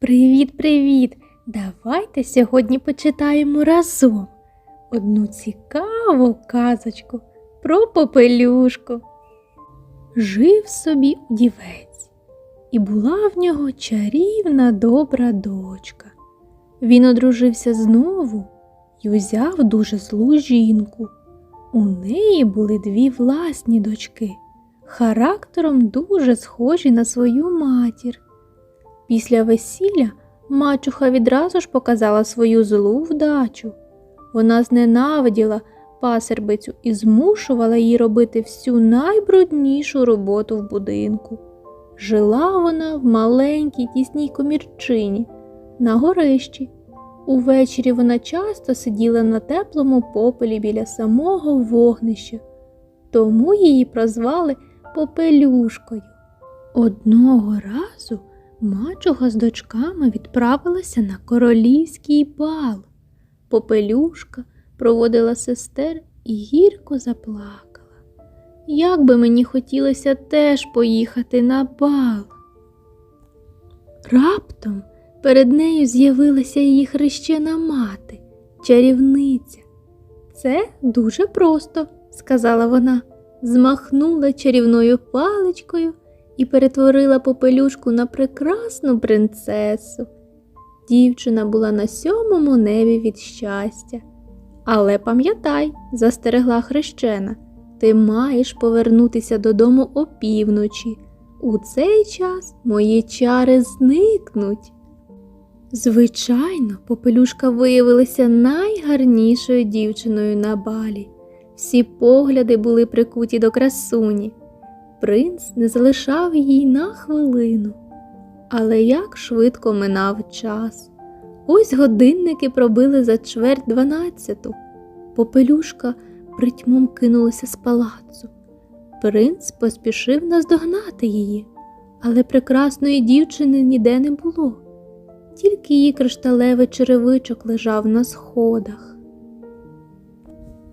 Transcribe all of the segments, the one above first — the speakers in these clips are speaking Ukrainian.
Привіт-привіт! Давайте сьогодні почитаємо разом одну цікаву казочку про попелюшку. Жив собі дівець, і була в нього чарівна добра дочка. Він одружився знову і узяв дуже злу жінку. У неї були дві власні дочки, характером дуже схожі на свою матір. Після весілля мачуха відразу ж показала свою злу вдачу. Вона зненавиділа пасербицю і змушувала її робити всю найбруднішу роботу в будинку. Жила вона в маленькій тісній комірчині на горищі. Увечері вона часто сиділа на теплому попелі біля самого вогнища, тому її прозвали Попелюшкою. Одного разу мачуха з дочками відправилася на королівський бал. Попелюшка проводила сестер і гірко заплакала. Як би мені хотілося теж поїхати на бал. Раптом перед нею з'явилася її хрещена мати, чарівниця. Це дуже просто, сказала вона, змахнула чарівною паличкою і перетворила попелюшку на прекрасну принцесу. Дівчина була на сьомому небі від щастя. Але пам'ятай, застерегла хрещена, ти маєш повернутися додому опівночі. У цей час мої чари зникнуть. Звичайно, попелюшка виявилася найгарнішою дівчиною на балі. Всі погляди були прикуті до красуні. Принц не залишав їй на хвилину. Але як швидко минав час. Ось годинники пробили за чверть дванадцяту. Попелюшка притьмом кинулася з палацу. Принц поспішив наздогнати її, але прекрасної дівчини ніде не було, тільки її кришталевий черевичок лежав на сходах.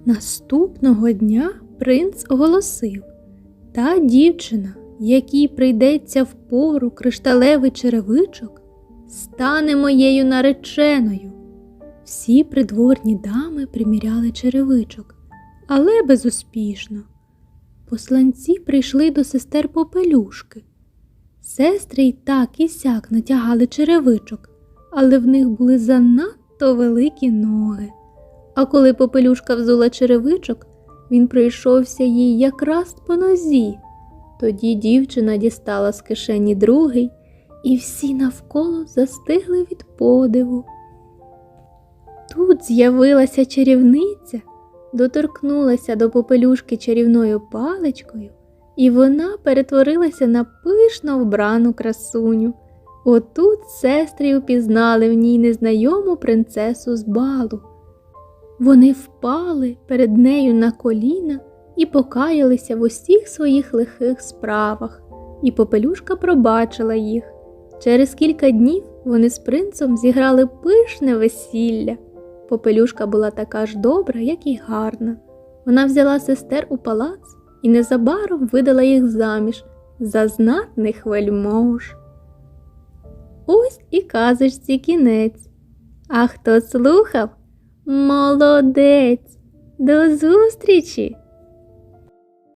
Наступного дня принц оголосив та дівчина, якій прийдеться впору кришталевий черевичок, стане моєю нареченою. Всі придворні дами приміряли черевичок, але безуспішно. Посланці прийшли до сестер Попелюшки. Сестри й так і сяк натягали черевичок, але в них були занадто великі ноги. А коли попелюшка взула черевичок, він прийшовся їй якраз по нозі. Тоді дівчина дістала з кишені другий, і всі навколо застигли від подиву. Тут з'явилася чарівниця, доторкнулася до попелюшки чарівною паличкою, і вона перетворилася на пишно вбрану красуню. Отут сестри й упізнали в ній незнайому принцесу з балу. Вони впали перед нею на коліна і покаялися в усіх своїх лихих справах, і попелюшка пробачила їх. Через кілька днів вони з принцем зіграли пишне весілля. Попелюшка була така ж добра, як і гарна. Вона взяла сестер у палац і незабаром видала їх заміж за знатних вельмож. Ось і казочці кінець. А хто слухав? Молодець! До зустрічі!